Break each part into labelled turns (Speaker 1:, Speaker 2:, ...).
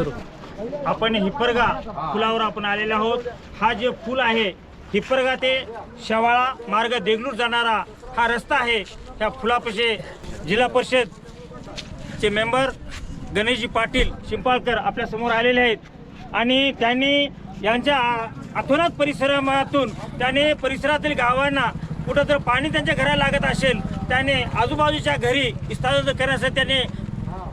Speaker 1: आपण हिप्परगा पुलावर आपण आलेलो आहोत. हा जे पूल आहे हिप्परगा ते शेवाळा मार्ग देगलूर जाणारा हा रस्ता आहे. त्या फुलापाशी जिल्हा परिषद चे मेंबर गणेशजी पाटील शिंपाळकर आपल्यासमोर आलेले आहेत. आणि त्यांनी यांच्या अथोनात परिसरातून त्याने परिसरातील गावांना कुठं जर पाणी त्यांच्या घराला लागत असेल त्याने आजूबाजूच्या घरी स्थानांतर करण्यासाठी त्याने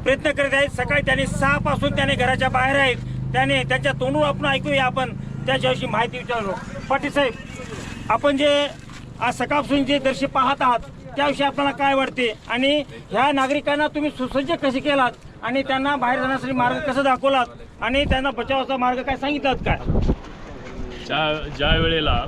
Speaker 1: प्रयत्न करीत आहेत. सकाळी त्यांनी सहा पासून त्याने घराच्या बाहेर आहेत. त्याने त्यांच्या तोंडून आपण ऐकूया आपण. त्याच्याविषयी माहिती विचारलो पाटील साहेब आपण जे आज सकाळपासून जे दर्शन पाहत आहात त्याविषयी आपल्याला काय वाटते? आणि ह्या नागरिकांना तुम्ही सुसज्ज कसे केलात? आणि त्यांना बाहेर जाण्यासाठी मार्ग कसा दाखवलात? आणि त्यांना बचावाचा मार्ग काय सांगितलात काय?
Speaker 2: ज्या ज्या वेळेला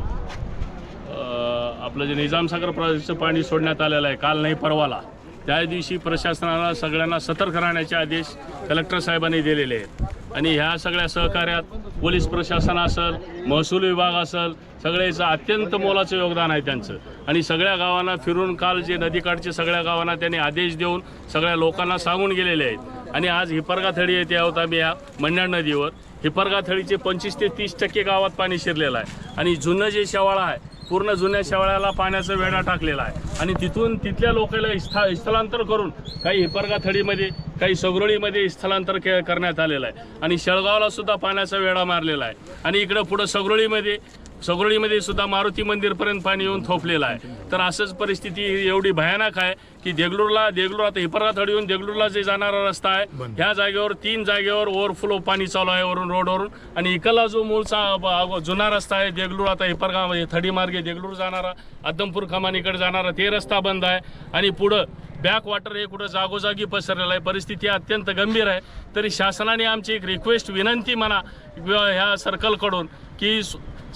Speaker 2: आपलं जे निजामसागर प्रदेशचं पाणी सोडण्यात आलेलं आहे काल नाही परवाला त्या दिवशी प्रशासनाला सगळ्यांना सतर्क राहण्याचे आदेश कलेक्टर साहेबांनी दिलेले आहेत. आणि ह्या सगळ्या सहकार्यात पोलीस प्रशासन असेल महसूल विभाग असेल सगळ्याचं अत्यंत मोलाचं योगदान आहे त्यांचं. आणि सगळ्या गावांना फिरून काल जे नदीकाठचे सगळ्या गावांना त्यांनी आदेश देऊन सगळ्या लोकांना सांगून गेलेले आहेत. आणि आज हिपरगा थडी येथे आहोत आम्ही या मण्याळ नदीवर. हिपरगा थडीचे पंचवीस ते तीस टक्के गावात पाणी शिरलेलं आहे. आणि जुनं जे शेवाळा आहे पूर्ण जुन्या शेवाळ्याला पाण्याचा वेढा टाकलेला आहे. आणि तिथून तिथल्या लोकांना स्था स्थलांतर करून काही हिपरगा थडीमध्ये काही सगरोळीमध्ये स्थलांतर के करण्यात आलेलं आहे. आणि शेळगावला सुद्धा पाण्याचा वेढा मारलेला आहे. आणि इकडं पुढं सगरोळीमध्ये सगरोळीमध्ये सुद्धा मारुती मंदिरपर्यंत पाणी येऊन थोपलेलं आहे. तर असंच परिस्थिती एवढी भयानक आहे की देगलूरला देगलूर आता हिपरगा थडी येऊन देगलूरला जे जाणारा रस्ता आहे ह्या जागेवर तीन जागेवर ओव्हरफ्लो पाणी चालू आहे वरून रोडवरून. आणि इकडला जो मूळचा जुना रस्ता आहे देगलूर आता हिपरगा थडी मार्गे देगलूर जाणारा आदमपूर कमानीकडे जाणारा ते रस्ता बंद आहे. आणि पुढं बॅक वॉटर हे कुठं जागोजागी पसरलेलं आहे. परिस्थिती अत्यंत गंभीर आहे. तरी शासनाने आमची एक रिक्वेस्ट विनंती म्हणा ह्या सर्कलकडून की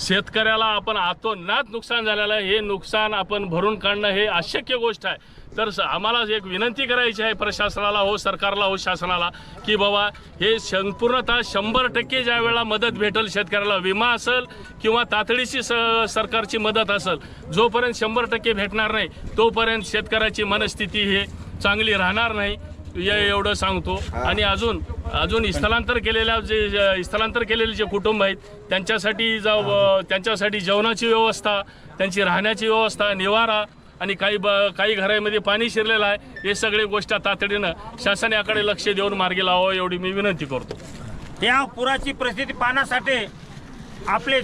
Speaker 2: शेतकऱ्याला आपण आतोनात नुकसान झालेलं आहे. हे नुकसान आपण भरून काढणं हे अशक्य गोष्ट आहे. तर स- आम्हाला एक विनंती करायची आहे प्रशासनाला हो सरकारला हो शासनाला की बाबा हे संपूर्णतः शंभर टक्के ज्या वेळेला मदत भेटेल शेतकऱ्याला विमा असेल किंवा तातडीची स सरकारची मदत असेल जोपर्यंत शंभर टक्के भेटणार नाही तोपर्यंत शेतकऱ्याची मनस्थिती हे चांगली राहणार नाही. एवढं सांगतो. आणि अजून अजून स्थलांतर केलेल्या जे जे- स्थलांतर केलेले जे कुटुंब आहेत त्यांच्यासाठी जाऊ त्यांच्यासाठी जेवणाची व्यवस्था त्यांची राहण्याची व्यवस्था निवारा आणि काही ब काही घरामध्ये पाणी शिरलेलं आहे हे सगळे गोष्टी तातडीनं शासन याकडे लक्ष देऊन मार्गी लावावं एवढी मी विनंती करतो.
Speaker 1: या पुराची परिस्थिती पाहण्यासाठी आपले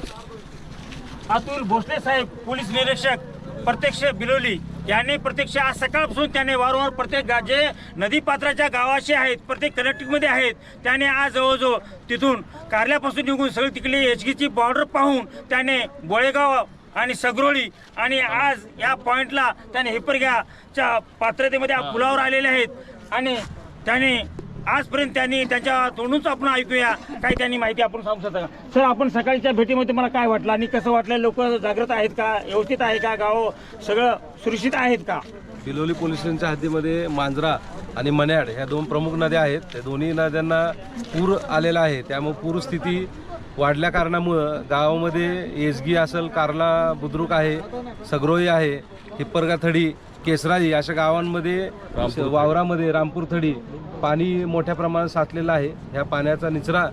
Speaker 1: अतुल भोसले साहेब पोलीस निरीक्षक प्रत्यक्ष बिलोली. यांनी प्रत्यक्ष आज सकाळपासून त्याने वारंवार प्रत्येक गा जे नदीपात्राच्या गावाशी आहेत प्रत्येक कनेक्टिंगमध्ये आहेत. त्याने आज जवळजवळ तिथून कारल्यापासून निघून सगळी तिकडे एचगीची बॉर्डर पाहून त्याने बोळेगाव आणि सगरोळी आणि आज या पॉइंटला त्याने हिपरग्याच्या पात्रतेमध्ये पुलावर आलेले आहेत. आणि त्याने आजपर्यंत त्यांनी त्यांच्या तोंडूनच आपण ऐकूया. काय त्यांनी माहिती आपण सांगू शकता का? सर आपण सकाळच्या भेटीमध्ये मला काय वाटलं आणि कसं वाटलं? लोक जागृत आहेत का? व्यवस्थित आहे का गाव? सगळं सुरक्षित आहेत का?
Speaker 3: बिलोली पोलीस स्टेशनच्या हद्दीमध्ये मांजरा आणि मन्याड ह्या दोन प्रमुख नद्या आहेत. त्या दोन्ही नद्यांना पूर आलेला आहे. त्यामुळे पूरस्थिती वाढल्या कारणामुळं गावामध्ये एसगी असेल कारला बुद्रुक आहे सगरोई आहे हिप्परगाथडी थडी केसराई अशा गावांमध्ये वावरामध्ये रामपूर थडी पाणी मोठ्या प्रमाणात साचलेलं आहे. ह्या पाण्याचा निचरा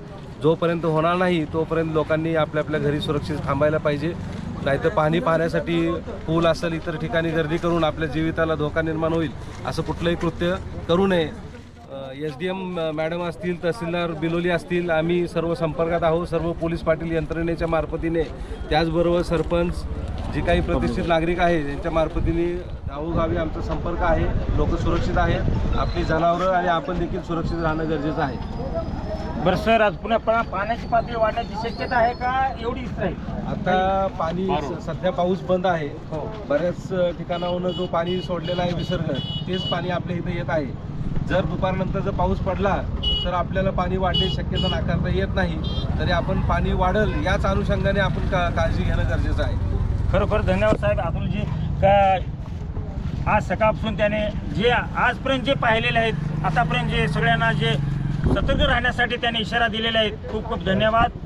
Speaker 3: जोपर्यंत होणार नाही तोपर्यंत लोकांनी आपल्या आपल्या घरी सुरक्षित थांबायला पाहिजे. नाहीतर पाणी पाहण्यासाठी पूल असेल इतर ठिकाणी गर्दी करून आपल्या जीविताला धोका निर्माण होईल असं कुठलंही कृत्य करू नये. एस डी एम मॅडम असतील तहसीलदार बिलोली असतील आम्ही सर्व संपर्कात आहोत. सर्व पोलीस पाटील यंत्रणेच्या मार्फतीने त्याचबरोबर सरपंच जे काही प्रतिष्ठित नागरिक आहेत यांच्या मार्फतीने गावोगावी आमचा संपर्क आहे. लोक सुरक्षित आहेत. आपली जनावरं आणि आपण देखील सुरक्षित राहणं गरजेचं आहे.
Speaker 1: बरं सर आज पुन्हा पा- पाण्याची पातळी वाढण्याची शक्यता आहे का? एवढीच राहील
Speaker 3: आता पाणी स- सध्या पाऊस बंद आहे.
Speaker 1: हो.
Speaker 3: बऱ्याच तठिकाणाहून जो पाणी सोडलेला आहे विसर्ग तेच पाणी आपल्या इथं येत आहे. जर दुपारनंतर जर पाऊस पडला तर आपल्याला पाणी वाढण्याची शक्यता नाकारता येत नाही. तरी आपण पाणी वाढल याच अनुषंगाने आपण का काळजी घेणं गरजेचं आहे.
Speaker 1: खरोखर धन्यवाद साहेब. अतुलजी का आज सकाळपासून त्याने जे आजपर्यंत जे पाहिलेले आहेत आतापर्यंत जे सगळ्यांना जे सतर्क राहण्यासाठी त्याने इशारा दिलेला आहे खूप खूप धन्यवाद.